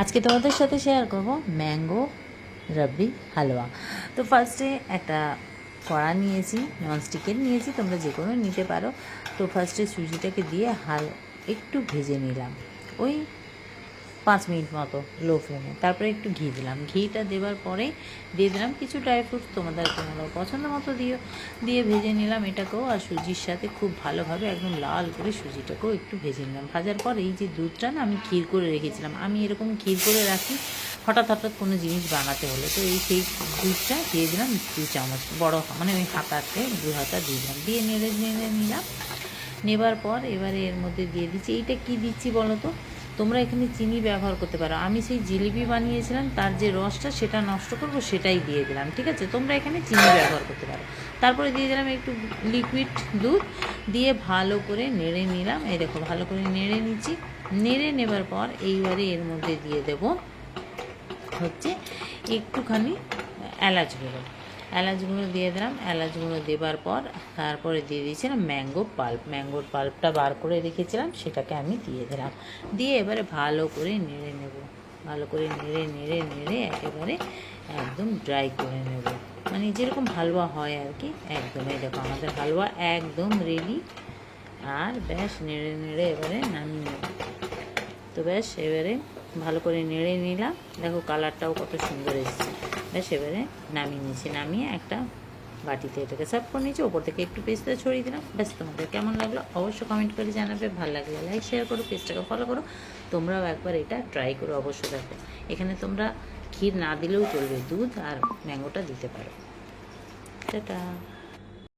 আজকে তোমাদের সাথে শেয়ার করব ম্যাঙ্গো রাবড়ি হালুয়া তো ফার্স্টে একটা কড়া নিয়েছি ননস্টিকের নিয়েছি, তোমরা যে কোনো নিতে পারো। তো ফার্স্টে সুজিটাকে দিয়ে হাল একটু ভেজে নিলাম। ওই পাঁচ মিনিট মতো লো ফ্লেমে তারপরে একটু ঘি দিলাম। ঘিটা দেওয়ার পরে দিয়ে দিলাম কিছু ড্রাই ফ্রুটস তোমাদের তোমরা পছন্দ মতো দিও। দিয়ে ভেজে নিলাম এটাকেও আর সুজির সাথে খুব ভালোভাবে একদম লাল করে সুজিটাকেও একটু ভেজে নিলাম। ভাজার পর এই যে দুধটা না আমি ক্ষীর করে রেখেছিলাম। আমি এরকম ক্ষীর করে রাখি, হঠাৎ হঠাৎ কোনো জিনিস বানাতে হলে। তো এই সেই দুধটা দিয়ে দিলাম দু চামচ বড় মানে ওই হাতাতে দু হাতা দিয়ে দিলাম। দিয়ে নেড়ে নেড়ে নিলাম। নেবার পর এবারে এর মধ্যে দিয়ে দিচ্ছি। এইটা কি দিচ্ছি বলো তো? তোমরা এখানে চিনি ব্যবহার করতে পারো। আমি সেই জিলিপি বানিয়েছিলাম, তার যে রসটা সেটা নষ্ট করব, সেটাই দিয়ে দিলাম, ঠিক আছে? তোমরা এখানে চিনি ব্যবহার করতে পারো। তারপরে দিয়ে দিলাম একটু লিকুইড দুধ, দিয়ে ভালো করে নেড়ে নিলাম। এই দেখো, ভালো করে নেড়ে নিচ্ছি। নেড়ে নেবার পর এইবারে এর মধ্যে দিয়ে দেব হচ্ছে একটুখানি এলাচ গুঁড়ো। এলাচ গুঁড়ো দিয়ে দিলাম। এলাচ গুঁড়ো দেবার পর তারপরে দিয়ে দিয়েছিলাম ম্যাঙ্গো পাল্প। ম্যাঙ্গোর পাল্পটা বার করে রেখেছিলাম, সেটাকে আমি দিয়ে দিলাম। দিয়ে এবারে ভালো করে নেড়ে নেব। ভালো করে নেড়ে নেড়ে নেড়ে একেবারে একদম ড্রাই করে নেব। মানে যেরকম হালুয়া হয় আর কি, একদম এই দেখো আমাদের হালুয়া একদম রেডি আর ব্যাস নেড়ে নেড়ে এবারে নামিয়ে নেব। তো ব্যাস এবারে ভালো করে নেড়ে নিলাম। দেখো কালারটাও কত সুন্দর এসেছে। ব্যাস এবারে নামিয়ে নিয়েছি। নামিয়ে একটা বাটিতে এটাকে সার্ভ করে নিয়েছি। ওপর থেকে একটু পেস্টটা ছড়িয়ে দিলাম। ব্যাস, তোমাদের কেমন লাগল? অবশ্যই কমেন্ট করে জানাবে। ভালো লাগলে লাইক শেয়ার করো পেজটাকে ফলো করো। তোমরাও একবার এটা ট্রাই করো অবশ্যই দেখো। এখানে তোমরা ক্ষীর না দিলেও চলবে, দুধ আর ম্যাঙ্গোটা দিতে পারো। টাটা।